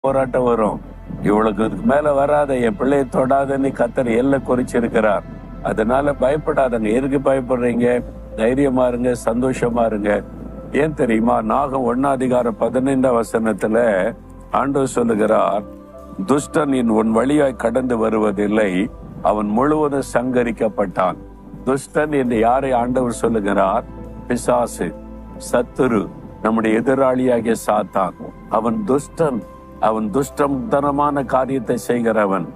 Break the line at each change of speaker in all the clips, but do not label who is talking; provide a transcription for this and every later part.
போராட்டம் வரும். இவளுக்கு இதுக்கு மேல வராத என் பிள்ளையை தொடாதன்னு கத்தர் எல்லை குறிச்சிருக்கிறார். அதனால பயப்படாதங்க. எதுக்கு பயப்படுறீங்க? தைரியமா இருங்க சந்தோஷமா இருங்க. ஏன் தெரியுமா? நாகம் ஒன்னாதிகார பதினைந்தாம் வசனத்துல ஆண்டவர் சொல்லுகிறார் துஷ்டன் இன் உன் வழியாய் கடந்து வருவதில்லை. அவன் முழுவதும் சங்கரிக்கப்பட்டான். துஷ்டன் என்று யாரை ஆண்டவர் சொல்லுகிறார்? பிசாசு சத்துரு நம்முடைய எதிராளியாகிய சாத்தான். அவன் துஷ்டன். அவன் துஷ்டத்தனமான காரியத்தை செய்கிறவன்.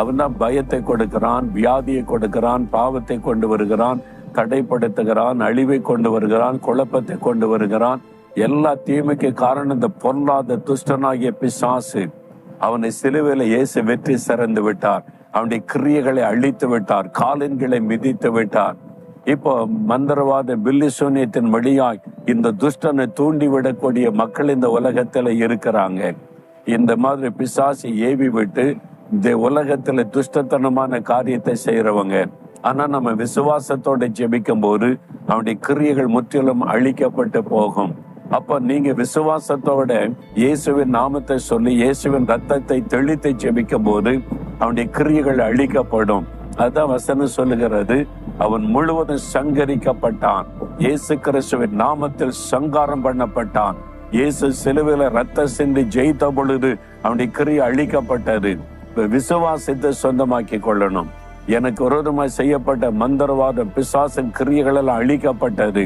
அவன் தான் பயத்தை கொடுக்கிறான் வியாதியை கொடுக்கிறான் பாவத்தை கொண்டு வருகிறான் தடைப்படுத்துகிறான் அழிவை கொண்டு வருகிறான் குழப்பத்தை கொண்டு வருகிறான். எல்லா தீமைக்கு காரணம் இந்த பொருளாத துஷ்டனாகிய பிசாசு. அவனை சிலுவையில இயேசு வெற்றி சிறந்து விட்டார். அவனுடைய கிரியைகளை அழித்து விட்டார் காலின்களை மிதித்து விட்டார். இப்போ மந்திரவாத பில்லி சூன்யத்தின் வழியாய் இந்த துஷ்டனை தூண்டி விடக்கூடிய மக்கள் இந்த உலகத்துல இருக்கிறாங்க. இந்த மாதிரி பிசாசி ஏவி விட்டு இந்த உலகத்துல துஷ்டத்தனமான காரியத்தை செய்யறவங்க ஆனா நம்ம விசுவாசத்தோட ஜெபிக்கும் போது அவனுடைய கிரியைகள் முற்றிலும் அழிக்கப்பட்டு போகும். அப்ப நீங்க விசுவாசத்தோட இயேசுவின் நாமத்தை சொல்லி இயேசுவின் ரத்தத்தை தெளித்து ஜெபிக்கும் போது அவனுடைய கிரியைகள் அழிக்கப்படும். அதான் வசனம் சொல்லுகிறது அவன் முழுவதும் சங்கரிக்கப்பட்டான். இயேசு கிறிஸ்துவின் நாமத்தில் சங்காரம் பண்ணப்பட்டான். இயேசு சிலுவையில ரத்த சிந்தி ஜெயித்த பொழுது அவனுடைய கிரியை அழிக்கப்பட்டது. விசுவாசத்தை சொந்தமாக்கி கொள்ளணும். எனக்கு விரோதமாய் செய்யப்பட்ட மந்திரவாத பிசாசின் கிரியைகள் எல்லாம் அழிக்கப்பட்டது.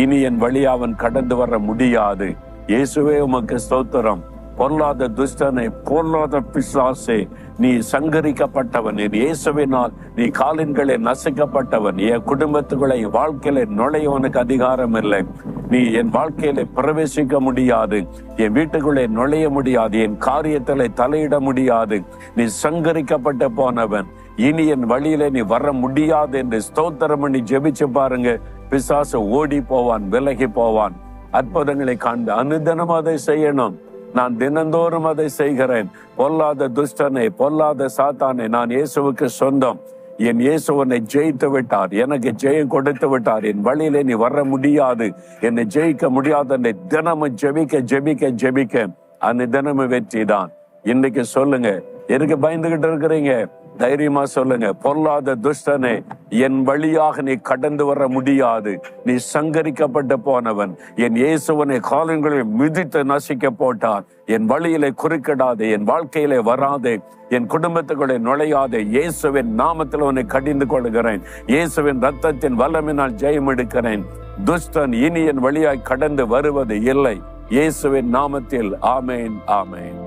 இனி என் வழி அவன் கடந்து வர முடியாது. இயேசுவே உமக்கு ஸ்தோத்திரம். பொருளாத துஷ்டனை பொருளாத பிசாசே நீ சங்கரிக்கப்பட்டவன். நீ இயேசுவினால் நீ காலின்களை நசுக்கப்பட்டவன். என் குடும்பத்துக்குள்ள என் வாழ்க்கையில நுழைய உனக்கு அதிகாரம் இல்லை. நீ என் வாழ்க்கையில பிரவேசிக்க முடியாது. என் வீட்டுக்குள்ளே நுழைய முடியாது. என் காரியத்தில தலையிட முடியாது. நீ சங்கரிக்கப்பட்டு போனவன். இனி என் வழியில நீ வர முடியாது என்று ஸ்தோத்திரம் பண்ணி ஜெபிச்சு பாருங்க. பிசாச ஓடி போவான் விலகி போவான். அற்புதங்களை காண்பு அனுதனம் அதை செய்யணும். நான் தினந்தோறும் அதை செய்கிறேன். பொல்லாத துஷ்டனை பொல்லாத சாத்தானை நான் இயேசுவுக்கு சொந்தம். என் இயேசு உன்னை ஜெயித்து விட்டார். எனக்கு ஜெயம் கொடுத்து விட்டார். என் வழியிலே நீ வர முடியாது. என்னை ஜெயிக்க முடியாது என்னை தினமும் ஜெபிக்க ஜெபிக்க ஜெபிக்க. அந்த தினமும் வெற்றி தான் இன்னைக்கு சொல்லுங்க. எதுக்கு பயந்துகிட்டு இருக்கிறீங்க? தைரியமா சொல்லுங்க. பொல்லாத துஷ்டனே என் வழியாக நீ கடந்து வர முடியாது. நீ சங்கரிக்கப்பட்டு போனவன். என் இயேசுவனை காலங்களில் மிதித்து நசிக்க போட்டார் என் வழியிலே குறுக்கிடாதே என் வாழ்க்கையிலே வராதே என் குடும்பத்துக்குள்ளே நுழையாதே. இயேசுவின் நாமத்தில் உன்னை கடிந்து கொள்கிறேன். இயேசுவின் ரத்தத்தின் வல்லமினால் ஜெயம் எடுக்கிறேன். துஷ்டன் இனி என் வழியாய் கடந்து வருவது இல்லை. இயேசுவின் நாமத்தில். ஆமேன் ஆமேன்.